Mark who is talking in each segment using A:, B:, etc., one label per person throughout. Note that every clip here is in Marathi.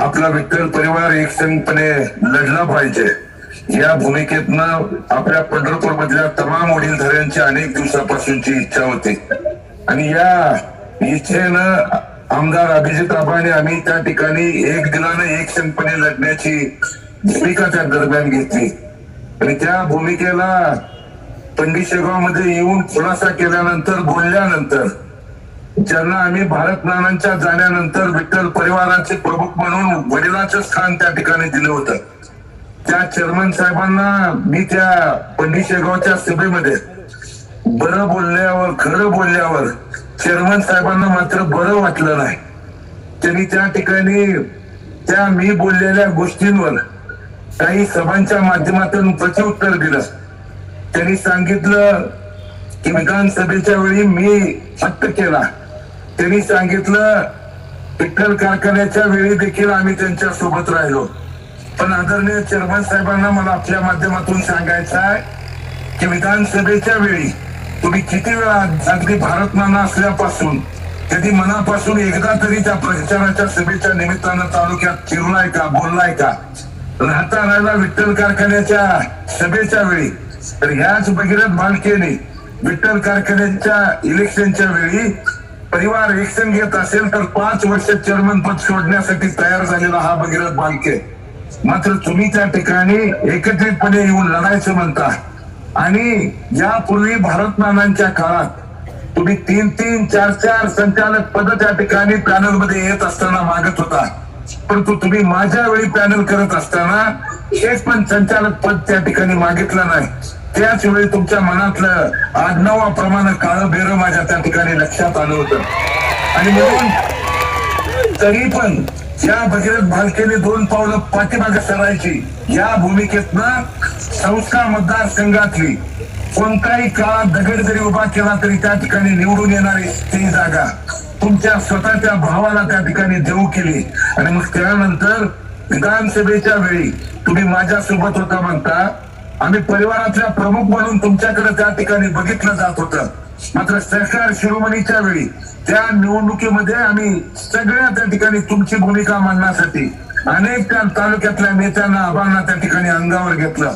A: आपला विठ्ठल परिवार एकसंघपणे लढला पाहिजे. या भूमिकेतनं आपल्या पंढरपूर मधल्या तमाम वडीलधाऱ्यांची अनेक दिवसापासूनची इच्छा होती. आणि या इच्छेनं आमदार अभिजित आबाने आम्ही त्या ठिकाणी एक दिलानं एक संघपणे लढण्याची भूमिका त्या दरम्यान घेतली. आणि त्या भूमिकेला पंडित शेगावमध्ये येऊन खुलासा केल्यानंतर बोलल्यानंतर ज्यांना आम्ही भारत नानांच्या जाण्यानंतर विठ्ठल परिवाराचे प्रमुख म्हणून वडिलांचं स्थान त्या ठिकाणी दिलं होतं. त्या चेअरमन साहेबांना मी त्या पंडित शेगावच्या सभेमध्ये बरं बोलल्यावर खरं बोलल्यावर चेअरमन साहेबांना मात्र बरं वाटलं नाही. त्यांनी त्या ठिकाणी त्या मी बोललेल्या गोष्टींवर काही सभांच्या माध्यमातून प्रत्युत्तर दिलं. त्यांनी सांगितलं की विधानसभेच्या वेळी मी हट्ट केला. त्यांनी सांगितलं विठ्ठल कारखान्याच्या वेळी देखील आम्ही त्यांच्यासोबत राहिलो. पण आदरणीय चेअरमन साहेबांना मला आपल्या माध्यमातून सांगायचं आहे की विधानसभेच्या वेळी तुम्ही किती वेळा अगदी भारत नाना असल्यापासून कधी मनापासून एकदा तरी त्या प्रचाराच्या सभेच्या निमित्तानं तालुक्यात फिरलाय का बोललाय का? राहता राहिला विठ्ठल कारखान्याच्या सभेच्या वेळी तर ह्याच भगीरथ बालकेने विठ्ठल कारखान्याच्या इलेक्शनच्या वेळी परिवार एकसंघ घेत असेल तर पाच वर्ष चेअरमन पद सोडण्यासाठी तयार झालेला हा भगीरथ बालके. मात्र तुम्ही त्या ठिकाणी एकत्रितपणे येऊन लढायचं म्हणता. आणि यापूर्वी भारत नानांच्या काळात तुम्ही तीन तीन चार चार संचालक पद त्या ठिकाणी पॅनलमध्ये येत असताना मागत होता. परंतु तुम्ही माझ्या वेळी पॅनल करत असताना एक पण संचालक पद त्या ठिकाणी मागितलं नाही. त्याच वेळी तुमच्या मनातलं आडनावाप्रमाणे काळं बेर माझ्या त्या ठिकाणी लक्षात आलं होतं. आणि म्हणून तरी पण या भगीरथ भालकेने दोन पावलं पाठीमागे सरायची या भूमिकेतनं संस्कार मतदारसंघातली कोणताही काळात दगड जरी उभा केला तरी त्या ठिकाणी निवडून येणारी ती जागा तुमच्या स्वतःच्या भावाला त्या ठिकाणी देऊ केली. आणि मग त्यानंतर विधानसभेच्या वेळी तुम्ही माझ्यासोबत होता म्हणता आम्ही परिवाराचा प्रमुख म्हणून तुमच्याकडे त्या ठिकाणी बघितलं जात होतं. मात्र सरकार शिरोमणीच्या वेळी त्या निवडणुकीमध्ये आम्ही सगळ्या त्या ठिकाणी तुमची भूमिका मांडण्यासाठी अनेक त्या तालुक्यातल्या नेत्यांना आबांना त्या ठिकाणी अंगावर घेतलं.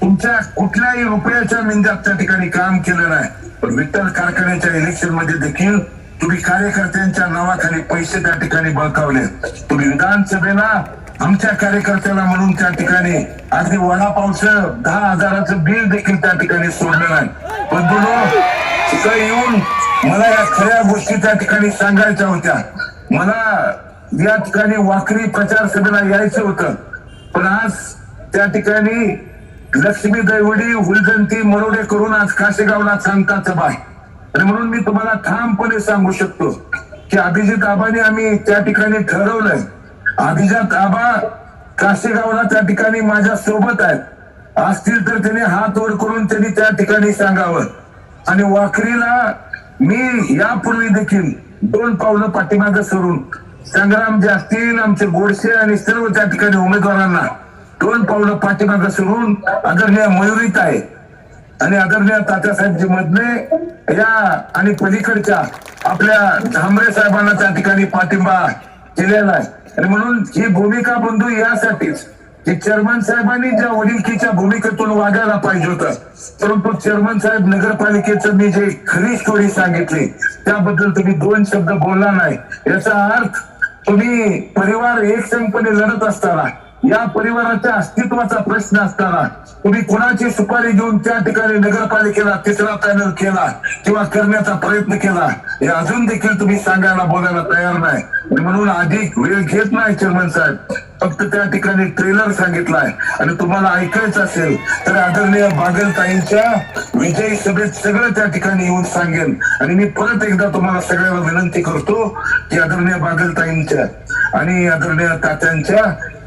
A: तुमच्या कुठल्याही रुपयाच्या मिंद्यात त्या ठिकाणी काम केलं नाही. पण विठ्ठल कारखान्याच्या इलेक्शनमध्ये देखील तुम्ही कार्यकर्त्यांच्या नावाखाली पैसे त्या ठिकाणी बळकावले. तुम्ही विधानसभेला आमच्या कार्यकर्त्याला म्हणून त्या ठिकाणी अगदी वडापावचं दहा हजाराचं बिल देखील त्या ठिकाणी सोडलं नाही. पण तिथं येऊन मला या खऱ्या गोष्टी त्या ठिकाणी सांगायच्या होत्या. मला या ठिकाणी वाकरी प्रचार सभेला यायचं होतं. पण आज त्या ठिकाणी लक्ष्मी दैवडी हुलजंती मरोडे करून आज काशेगावला सांगता सभा. आहे आणि म्हणून मी तुम्हाला ठामपणे सांगू शकतो की अभिजित आबाने आम्ही त्या ठिकाणी ठरवलंय अभिजात आबा काशेगावला त्या ठिकाणी माझ्या सोबत आहेत. असतील तर त्यांनी हात वर करून त्यांनी त्या ठिकाणी सांगावं. आणि वाखरीला मी यापूर्वी देखील दोन पावलं पाठीमागे सरून संग्राम जे असतील आमचे गोडसे आणि सर्व त्या ठिकाणी उमेदवारांना दोन पावलं पाठीमागे सरून आदरणीय मयुरीत आहे आणि आदरणीय तात्यासाहेबजी मधले या आणि पलीकडच्या आपल्या झांबरे साहेबांना त्या ठिकाणी पाठिंबा केलेला आहे. आणि म्हणून ही भूमिका बंधू यासाठीच की चेअरमन साहेबांनी ज्या वडिलकीच्या भूमिकेतून वागायला पाहिजे होतं परंतु चेअरमन साहेब नगरपालिकेचं मी जे खरी स्टोरी सांगितली त्याबद्दल तुम्ही दोन शब्द बोलला नाही. याचा अर्थ तुम्ही परिवार एकसंघपणे लढत असताना या परिवाराच्या अस्तित्वाचा प्रश्न असताना तुम्ही कोणाची सुपारी घेऊन त्या ठिकाणी नगरपालिकेला तिसरा पॅनल केला किंवा करण्याचा प्रयत्न केला हे अजून देखील तुम्ही सांगायला बोलायला तयार नाही. म्हणून अधिक वेळ घेत नाही चेअरमन साहेब. फक्त त्या ठिकाणी ट्रेलर सांगितलाय. आणि तुम्हाला ऐकायचं असेल तर आदरणीय बागलताईंच्या विजयी सभेत सगळं त्या ठिकाणी येऊन सांगेन. आणि मी परत एकदा तुम्हाला सगळ्यांना विनंती करतो की आदरणीय बागलताईंच्या आणि आदरणीय तात्यांच्या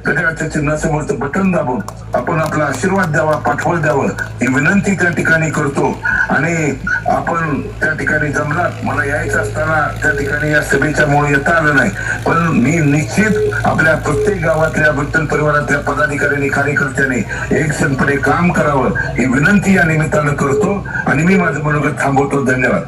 A: गजराच्या चिन्हासमोरचं बटन दाबून आपण आपला आशीर्वाद द्यावा पाठवळ द्यावं ही विनंती त्या ठिकाणी करतो. आणि आपण त्या ठिकाणी जमलात मला यायचं असताना त्या ठिकाणी या सभेच्या मुळे येता आलं नाही. पण मी निश्चित आपल्या प्रत्येक गावातल्या विठ्ठल परिवारातल्या पदाधिकाऱ्यांनी कार्यकर्त्यांनी एक संपणे काम करावं ही विनंती या निमित्तानं करतो. आणि मी माझं मनोगत थांबवतो. धन्यवाद.